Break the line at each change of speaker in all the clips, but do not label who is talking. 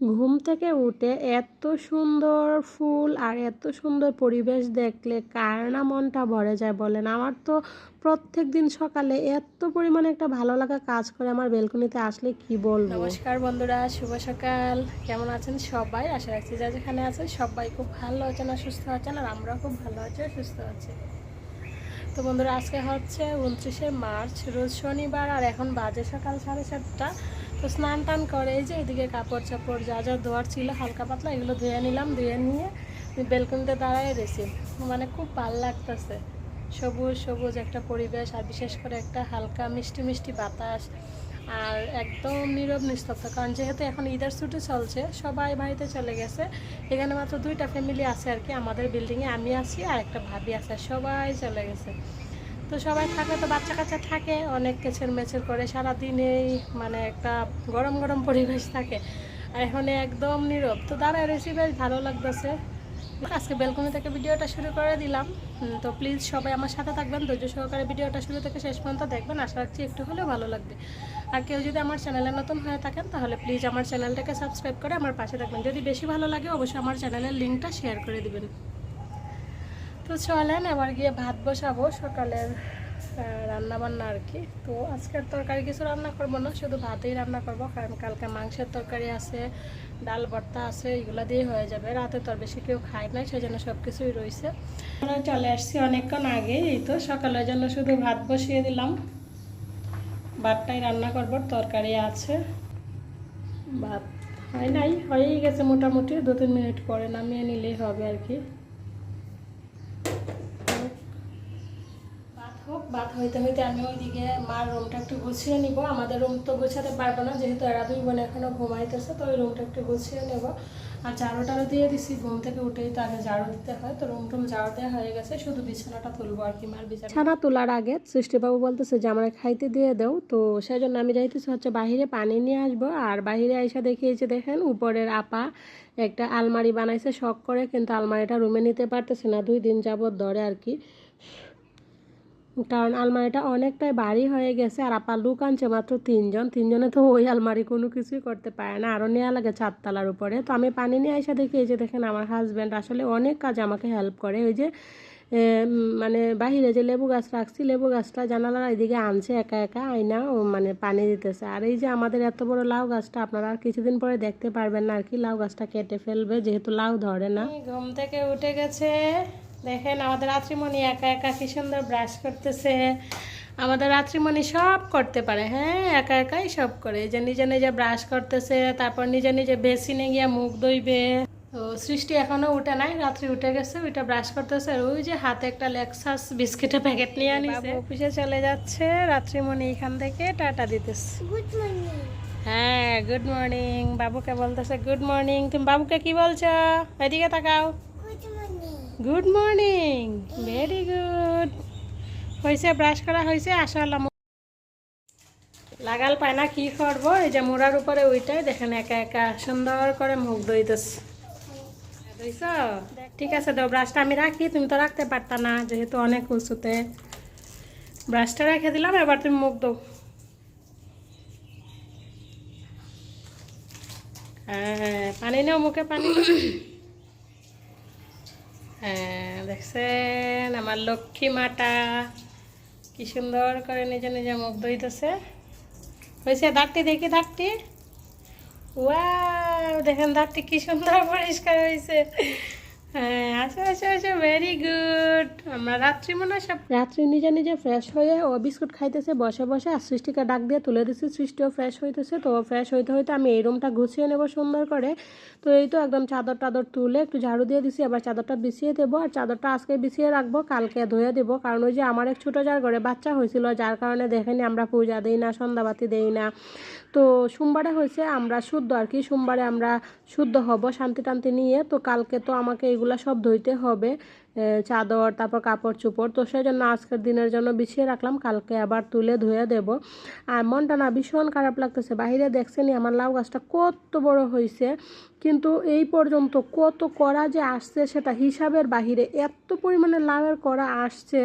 ঘুম থেকে উঠে এত সুন্দর ফুল আর এত সুন্দর পরিবেশ দেখলে কার না মনটা ভরে যায় বলেন? আমার তো প্রত্যেক দিন সকালে এত পরিমাণে একটা ভালো লাগা কাজ করে আমার বেলকনিতে আসলে কি বলব? নমস্কার বন্ধুরা, শুভ সকাল। কেমন আছেন সবাই? আশা রাখছি যা যেখানে আছে সবাই খুব ভালো আছেন আর সুস্থ আছেন আর আমরাও খুব ভালো আছি সুস্থ আছি। তো বন্ধুরা, আজকে হচ্ছে উনত্রিশে মার্চ, রোজ শনিবার আর এখন বাজে সকাল সাড়ে সাতটা। তো স্নান টান করে, এই যে এদিকে কাপড় চাপড় যা যা ধোয়ার ছিল, হালকা পাতলা, এগুলো ধুয়ে নিলাম, ধুয়ে নিয়ে বেলকনিতে দাঁড়াই রয়েছি। মানে খুব ভালো লাগতেছে। সবুজ সবুজ একটা পরিবেশ আর বিশেষ করে একটা হালকা মিষ্টি মিষ্টি বাতাস আর একদম নীরব নিস্তব্ধ। কারণ যেহেতু এখন ঈদের ছুটি চলছে, সবাই বাড়িতে চলে গেছে। এখানে মাত্র দুইটা ফ্যামিলি আছে আর কি, আমাদের বিল্ডিংয়ে আমি আছি আর একটা ভাবি আছে, সবাই চলে গেছে। তো সবাই থাকলে তো বাচ্চা কাচ্চা থাকে, অনেক কেছের মেছের করে, সারাদিনেই মানে একটা গরম গরম পরিবেশ থাকে। আর এখন একদম নীরব। তো দাঁড়ায় রয়েছি বেশ ভালো লাগতেছে। আজকে বেলকনি থেকে ভিডিওটা শুরু করে দিলাম। তো প্লিজ সবাই আমার সাথে থাকবেন, ধৈর্য সহকারে ভিডিওটা শুরু থেকে শেষ পর্যন্ত দেখবেন। আশা রাখছি একটু হলেও ভালো লাগবে। আর কেউ যদি আমার চ্যানেলে নতুন হয়ে থাকেন, তাহলে প্লিজ আমার চ্যানেলটাকে সাবস্ক্রাইব করে আমার পাশে থাকবেন। যদি বেশি ভালো লাগে, অবশ্যই আমার চ্যানেলের লিঙ্কটা শেয়ার করে দিবেন। তো চলেন, এবার গিয়ে ভাত বসাবো সকালের রান্না বান্না আর কি। তো আজকের তরকারি কিছু রান্না করব না, শুধু ভাতেই রান্না করব, কারণ কালকে মাংসের তরকারি আছে, ডাল ভর্তা আছে, এগুলো দিয়ে হয়ে যাবে। রাতে তো বেশি কেউ খায় না সেই জন্য সব কিছুই রয়েছে। আমরা চলে আসছি অনেকক্ষণ আগে, এই তো সকালের জন্য শুধু ভাত বসিয়ে দিলাম। ভাতটাই রান্না করব, তরকারি আছে। ভাত হয় নাই, হয়েই গেছে মোটামুটি দু তিন মিনিট পরে নামিয়ে নিলেই হবে আর কি। ভাত হোক ভাত হইতে হইতে আমি ওইদিকে মার রুমটা একটু গুছিয়ে নিব। আমাদের রুম তো গুছাতে পারব না, যেহেতু এরা দুই বোন এখনও ঘুমাইতেছে, তো ওই রুমটা একটু গুছিয়ে নেব। আর ঝাড়ু টাড়ু দিয়ে দিছি ঘুম থেকে উঠেই তো আগে ঝাড়ু দিতে হয়, তো রুম টুম ঝাড়ু দেওয়া হয়ে গেছে, শুধু বিছানাটা তুলবো আর কি, মার বিছানা ছানা তোলার আগে সৃষ্টিবাবু বলতেছে যে, আমার খাইতে দিয়ে দাও। তো সেই জন্য আমি যাইতেছি হচ্ছে বাহিরে পানি নিয়ে আসব, আর বাহিরে আইসা দেখিয়েছে দেখেন, উপরের আপা একটা আলমারি বানাইছে, শখ করে, কিন্তু আলমারিটা রুমে নিতে পারতেছে না, দুই দিন যাবত ধরে আর কি। কারণ আলমারিটা অনেকটাই বাড়ি হয়ে গেছে আর আপা লুক আনছে মাত্র তিনজন। তিনজনে তো ওই আলমারি কোনো কিছুই করতে পারে না, আরও নেওয়া লাগে চারতলার উপরে। তো আমি পানি নিয়ে এসে দেখি, এই যে দেখেন আমার হাজব্যান্ড আসলে অনেক কাজ আমাকে হেল্প করে। ওই যে মানে বাহিরে যে লেবু গাছ রাখছি, লেবু গাছটা জানালার এদিকে আনছে একা একা আইনা ও মানে পানি দিতেছে। আর এই যে আমাদের এত বড় লাউ গাছটা, আপনারা আর কিছুদিন পরে দেখতে পারবেন না আর কি লাউ গাছটা কেটে ফেলবে, যেহেতু লাউ ধরে না। ঘুম থেকে উঠে গেছে। দেখেন আমাদের রাত্রিমণি একা একা কি সুন্দর ব্রাশ করতেছে। আমাদের রাত্রিমণি সব করতে পারে হ্যাঁ একা একাই সব করে। যে নিজে নিজে ব্রাশ করতেছে তারপর নিজে নিজে বেসিনে গিয়ে মুখ ধুইবে। তো সৃষ্টি এখনও উঠে নাই রাত্রি উঠে গেছে ওইটা ব্রাশ করতেছে। আর ওই যে হাতে একটা লেক্সাস বিস্কিটের প্যাকেট নিয়ে আনিছে। অফিসে চলে যাচ্ছে রাত্রিমণি এখান থেকে টাটা দিতেছে।
গুড মর্নিং
হ্যাঁ গুড মর্নিং বাবুকে বলতেছে গুড মর্নিং তুমি বাবুকে কি বলছো? এদিকে তাকাও।
গুড মর্নিং
ভেরি গুড হয়েছে ব্রাশ করা হয়েছে আসলাম লাগাল পায় না, কি করব? এই যে মোড়ার উপরে ওইটাই, দেখেন একা একা সুন্দর করে মুখ দইতেছে দইছ ঠিক আছে তো ব্রাশটা আমি রাখি, তুমি তো রাখতে পারতা না, যেহেতু অনেক উঁচুতে। ব্রাশটা রেখে দিলাম, এবার তুমি মুখ দাও হ্যাঁ পানি নাও, মুখে পানি। হ্যাঁ দেখছেন আমার লক্ষ্মী মাটা। কি সুন্দর করে নিজে নিজে মুখ ধুইতেছে। হয়েছে দাঁতটি দেখি, দাঁতটি? ওয়া দেখেন দাঁতটি কি সুন্দর পরিষ্কার হয়েছে। হ্যাঁ আচ্ছা আচ্ছা আচ্ছা গুড আমরা রাত্রি মনে সব রাত্রি নিজে ফ্রেশ হয়ে ও বিস্কুট খাইতেছে, বসে বসে, আর সৃষ্টিকে ডাক দিয়ে তুলে সৃষ্টিও ফ্রেশ হইতেছে। তো ফ্রেশ হইতে হইতে আমি এই রুমটা গুছিয়ে নেব সুন্দর করে। তো এই তো একদম চাদর টাদর তুলে একটু ঝাড়ু দিয়ে দিছি আবার চাদরটা বিছিয়ে দেবো। আর চাদরটা আজকে বিছিয়ে রাখব, কালকে ধুয়ে দেবো। কারণ ওই যে আমার এক ছোটো যার ঘরে বাচ্চা হয়েছিল, যার কারণে দেখেনি আমরা পূজা দিই না, সন্ধ্যাবাতি দেই না। তো সোমবারে হয়েছে, আমরা শুদ্ধ, আর কি সোমবারে আমরা শুদ্ধ হব, শান্তি টান্তি নিয়ে। তো কালকে তো আমাকে এগুলা সব ধুইতে হবে চাদর, তারপর কাপড় চোপড়। তো সেই জন্য আজকের দিনের জন্য বিছিয়ে রাখলাম, কালকে আবার তুলে ধুয়ে দেব। আর মনটা না ভীষণ খারাপ লাগতেছে বাহিরে দেখছেনি আমার লাউ গাছটা কত বড় হয়েছে কিন্তু এই পর্যন্ত কত করা যে আসছে সেটা হিসাবের বাহিরে এত পরিমাণে লাউয়ের করা আসছে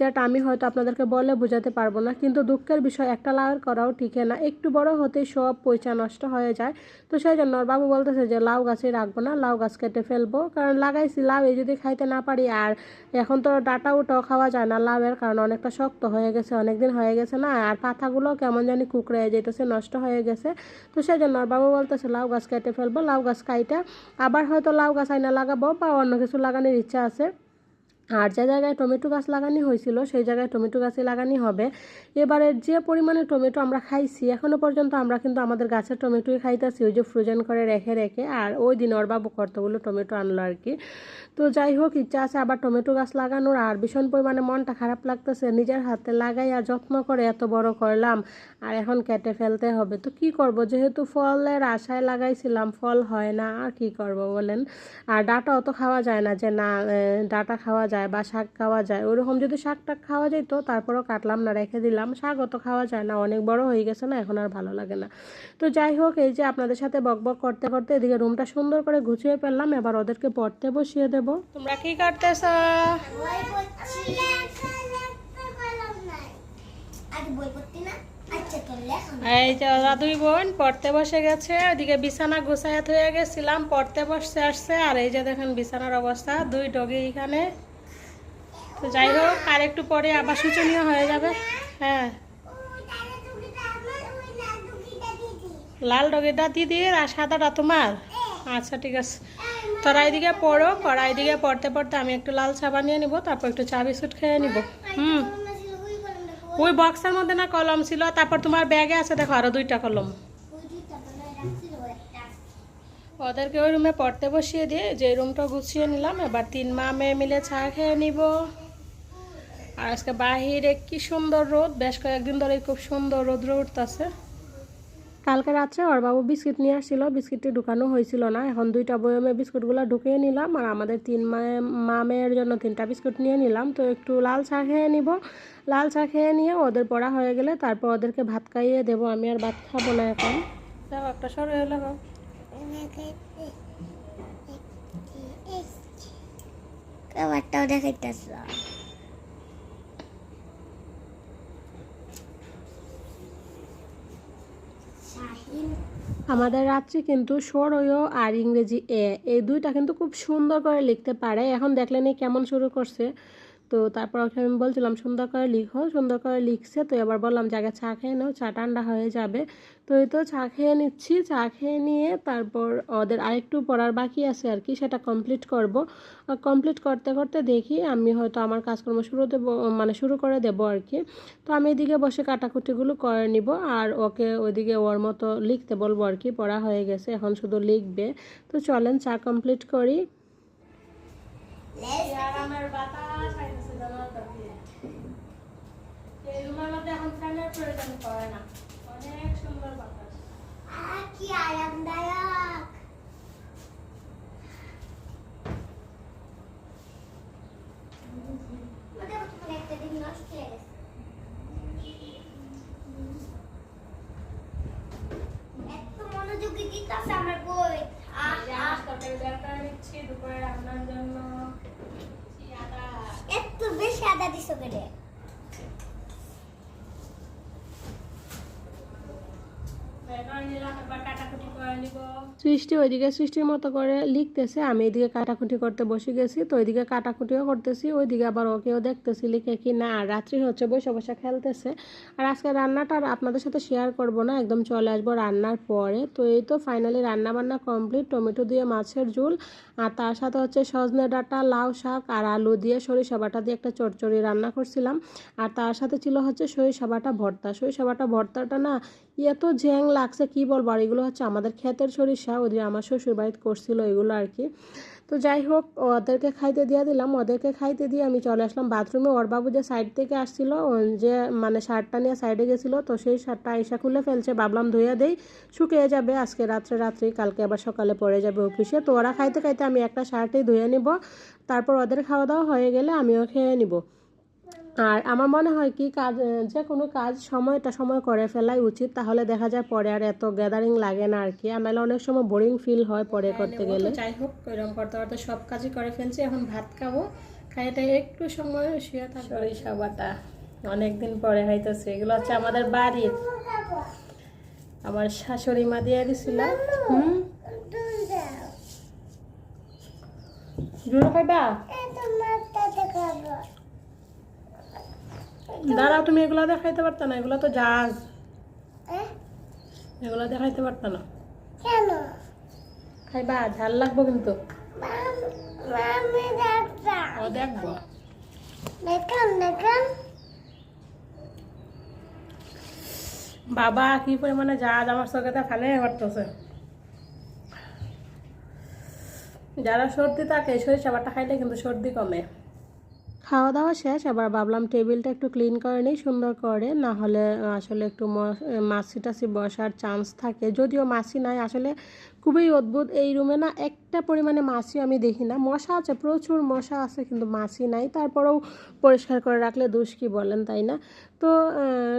যেটা আমি হয়তো আপনাদেরকে বলে বোঝাতে পারব না, কিন্তু দুঃখের বিষয় একটা লাউয়ের করাও টিকে না। একটু বড় হতেই সব পয়সা নষ্ট হয়ে যায়। তো সেই জন্য বাবু বলতেছে যে, লাউ গাছে রাখব না, লাউ গাছ কেটে ফেলব। কারণ লাগাইছি লাউ, এই যদি খাইতে না পারি, আর এখন তো ডাটা উটাও খাওয়া যায় না লাউয়ের, কারণ অনেকটা শক্ত হয়ে গেছে, অনেকদিন হয়ে গেছে না, আর পাতাগুলো কেমন জানি কুকড়ে যেতেছে নষ্ট হয়ে গেছে। তো সেই জন্য বাবু বলতেছে, লাউ গাছ কেটে ফেলব, লাউ গাছ কাইটা, আবার হয়তো লাউ গাছ আইনা লাগাবো বা অন্য কিছু লাগানোর ইচ্ছা আছে। আর যে জায়গায় টমেটো গাছ লাগানি হয়েছিল, সেই জায়গায় টমেটো গাছই লাগানি হবে। এবারে যে পরিমাণে টমেটো আমরা খাইছি, এখনও পর্যন্ত আমরা কিন্তু আমাদের গাছের টমেটোই খাইতেছি, ওই যে ফ্রোজেন করে রেখে রেখে, আর ওই দিন ওর বাবু কতগুলো টমেটো আনলো আর কি। তো যাই হোক, ইচ্ছা আছে আবার টমেটো গাছ লাগানোর, আর ভীষণ পরিমাণে মনটা খারাপ লাগতেছে, নিজের হাতে লাগাই আর যত্ন করে এত বড় করলাম, আর এখন কেটে ফেলতে হবে। তো কি করব, যেহেতু ফলের আশায় লাগাইছিলাম, ফল হয় না, আর কি করব বলেন? আর ডাটা অত খাওয়া যায় না, যে না ডাটা খাওয়া যায় বা শাক খাওয়া যায়, ওরকম যদি শাক টাক খাওয়া যেত, তারপরও কাটলাম না, রেখে দিলাম। শাক অত খাওয়া যায় না, অনেক বড় হয়ে গেছে না, এখন আর ভালো লাগে না। তো যাই হোক, এই যে আপনাদের সাথে বকবক করতে করতে এদিকে রুমটা সুন্দর করে গুছিয়ে ফেললাম, এবার ওদেরকে পড়তে বসিয়ে দেব। তোমরা কি
লেখা
এই যে বোন, পড়তে বসে গেছে। বিছানা গুছাইয়া হয়ে গেছিলাম, পড়তে বসতে আসছে। আর এই যে দেখেন বিছানার অবস্থা, দুই ডগি এখানে তো যাই হোক, আর একটু পরে আবার সূচনীয় হয়ে যাবে। হ্যাঁ।
দাদা দিদি
লাল ডগিটা দিদির আর সাদাটা তোমার? আচ্ছা ঠিক আছে। তোরা এইদিকে পড়ো, পড়া এইদিকে পড়তে পড়তে আমি একটু লাল চা বানিয়ে নিব, তারপর একটু চা বিস্কুট খেয়ে নিব। হুম।
ওই
বক্সের মধ্যে না কলম ছিল, তারপর তোমার ব্যাগে আছে, দেখো আরও দুইটা কলম। ওদেরকে ওই রুমে পড়তে বসিয়ে দিয়ে যে রুমটা গুছিয়ে নিলাম, এবার তিন মা মেয়ে মিলে চা খেয়ে নিব। আর আজকে বাহিরে কি সুন্দর রোদ? বেশ কয়েকদিন ধরে খুব সুন্দর রোদ উঠতেছে। কালকে রাত্রে ওর বাবু বিস্কিট নিয়ে আসছিল, বিস্কিটটি ঢুকানো হয়েছিল না। এখন দুইটা বয়মে বিস্কুটগুলো ঢুকিয়ে নিলাম আর আমাদের তিন মায়ে মা মেয়ের জন্য তিনটা বিস্কুট নিয়ে নিলাম। তো একটু লাল চা খেয়ে নিব। লাল চা খেয়ে নিয়ে ওদের পড়া হয়ে গেলে তারপর ওদেরকে ভাত খাইয়ে দেবো। আমি আর ভাত খাব না এখন। একটা সরে হলো আমাদের রাত্রি কিন্তু সরয় আর ইংরেজি এ, এই দুইটা কিন্তু খুব সুন্দর করে লিখতে পারে। এখন দেখলেন এই কেমন শুরু করছে। তো তারপর ওকে আমি বলছিলাম সুন্দর করে লিখো সুন্দর করে লিখছে। তো এবার বললাম যে আগে চা খেয়ে নাও চা ঠান্ডা হয়ে যাবে। তো এই তো চা খেয়ে নিচ্ছি চা খেয়ে নিয়ে তারপর ওদের আরেকটু পড়ার বাকি আছে আর কি সেটা কমপ্লিট করব। কমপ্লিট করতে করতে দেখি আমি হয়তো আমার কাজকর্ম শুরু দেবো মানে শুরু করে দেবো আর কি। তো আমি এদিকে বসে কাটাকুটিগুলো করে নিব আর ওকে ওইদিকে ওর মতো লিখতে বলব আর কি পড়া হয়ে গেছে এখন শুধু লিখবে। তো চলেন চা কমপ্লিট করি। আরামের বাতাস। এখন ফ্যানের প্রয়োজন পড়ে না। অনেক সুন্দর বাতাস।
কি আরামদায়ক ওটা তোমার একটা দিন নষ্ট হয়ে গেছে এত মনোযোগী দিতেছে আমার বই আহ,
এই যে
আহ,
আজ তরকারি বের করে নিচ্ছি দুপুরে রান্নার জন্য দিচ্ছি আদা।
এত বেশি আদা দিছো কেটে
বের করে নিলাম, এবার কাটাকুটি করে নিব। সৃষ্টি, ওইদিকে সৃষ্টির মতো করে লিখতেছে। আমি এদিকে কাটাকুটি করতে বসে গেছি, তো ওইদিকে কাটাকুটিও করতেছি, ওইদিকে আবার ওকেও দেখতেছি, লিখে কি না আর রাত্রি হচ্ছে, বসে বসে খেলতেছে। আর আজকে রান্নাটা আর আপনাদের সাথে শেয়ার করব না, একদম চলে আসব রান্নার পরে। তো এই তো ফাইনালি রান্না বান্না কমপ্লিট টমেটো দিয়ে মাছের ঝোল, আর তার সাথে হচ্ছে সজনে ডাঁটা, লাউ শাক, আর আলু দিয়ে সরিষা বাটা দিয়ে একটা চচ্চড়ি রান্না করছিলাম। আর তার সাথে ছিল হচ্ছে সরিষা বাটা ভর্তা। সরিষা বাটা ভর্তাটা না এত ঝ্যাং লাগছে, কি বলব? আর এগুলো হচ্ছে আমাদের ক্ষেতের সরিষা, ওদের আমার শ্বশুর বাড়িতে করছিল এগুলো আর কি। তো যাই হোক, ওদেরকে খাইতে দিয়ে দিলাম। ওদেরকে খাইতে দিয়ে আমি চলে আসলাম বাথরুমে ওর বাবু যে সাইড থেকে আসছিল যে মানে শার্টটা নিয়ে সাইডে গেছিল, তো সেই শার্টটা আইসা খুলে ফেলছে। ভাবলাম ধুয়ে দেই, শুকিয়ে যাবে। আজকে রাত্রে, রাত্রি, কালকে আবার সকালে পড়ে যাবে অফিসে তো ওরা খাইতে খাইতে আমি একটা শার্টই ধুয়ে নিব। তারপর ওদের খাওয়া দাওয়া হয়ে গেলে আমিও খেয়ে নিব। আর আমার মনে হয় কি কাজ যে কোনো কাজ সময়টা সময় করে ফেলাই উচিত তাহলে দেখা যায় পরে আর এত গ্যাদারিং লাগে না আর কি। আমার অনেক সময় বোরিং ফিল হয় পরে করতে গেলে। যাই হোক এরকম করতে করতে সব কাজই করে ফেলছি এখন ভাত খাব। খাইটা একটু সময় শুয়ে থাকবে। সরিষা বাটা অনেকদিন পরে হইতেছে এগুলো হচ্ছে আমাদের বাড়ির। আমার শাশুড়ি মা দিয়ে দিছিল। হুম। জুড়ো খাইবা? দাঁড়াও তুমি এগুলো দেখাইতে পারতো না এগুলো তো জাহাজ। এগুলো দেখাইতে পারতো না।
কেন?
খাইবা ঝাল লাগবো কিন্তু।
মাম- মামি ডাক্তার
ও দেখব।
দেখান দেখান।
বাবা কি পরিমাণে জাহাজ আমার চোখেতে ফালে পারতেছে যারা সর্দি থাকে সরিষা বাটা খাইলে কিন্তু সর্দি কমে। খাওয়া দাওয়া শেষ আবার ভাবলাম টেবিলটা একটু ক্লিন করে নিই, সুন্দর করে। না হলে আসলে একটু মাছি টাছি বসার চান্স থাকে। যদিও মাছি নাই, আসলে খুবই অদ্ভুত এই রুমে না একটা পরিমাণে মাছি আমি দেখি না। মশা আছে, প্রচুর মশা আছে কিন্তু মাছি নাই। তারপরেও পরিষ্কার করে রাখলে দোষ কি বলেন, তাই না? তো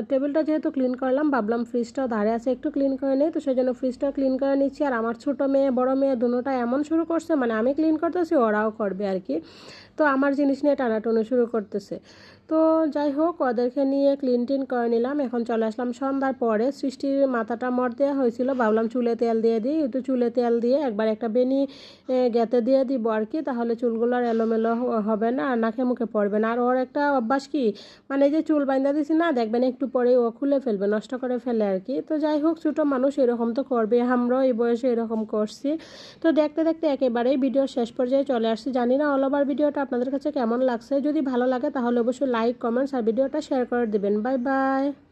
টেবিলটা যেহেতু ক্লিন করলাম, ভাবলাম ফ্রিজটাও ধারে আছে, একটু ক্লিন করে নিই। তো সেই জন্য ফ্রিজটাও ক্লিন করে নিচ্ছি। আর আমার ছোটো মেয়ে, বড় মেয়ে দুটোটা এমন শুরু করছে মানে আমি ক্লিন করতেছি, ওরাও করবে আর কি। তো আমার জিনিস নিয়ে টানাটানি শুরু করতেছে। তো যাই হোক, ওদেরকে নিয়ে ক্লিন টিন করে নিলাম। এখন চলে আসলাম সন্ধ্যার পরে। সৃষ্টির মাথাটা মর দেওয়া হয়েছিল, ভাবলাম চুলে তেল দিয়ে দিই। একটু চুলে তেল দিয়ে একবার একটা বেনি গেতে দিয়ে দিব আর কি, তাহলে চুলগুলো আর এলোমেলো হবে না, আর নাকে মুখে পড়বে না। আর ওর একটা অভ্যাস কি মানে যে চুল বাইন্দা দিছি না, দেখবেন একটু পরে ও খুলে ফেলবে, নষ্ট করে ফেলে আর কি। তো যাই হোক, ছোটো মানুষ এরকম তো করবে আমরাও এই বয়সে এরকম করছি। তো দেখতে দেখতে একেবারেই ভিডিও শেষ পর্যায়ে চলে আসছি। জানি না অল ওভার ভিডিওটা আপনাদের কাছে কেমন লাগছে, যদি ভালো লাগে তাহলে অবশ্যই লাইক কমেন্টস আর ভিডিওটা শেয়ার করে দিবেন। Bye bye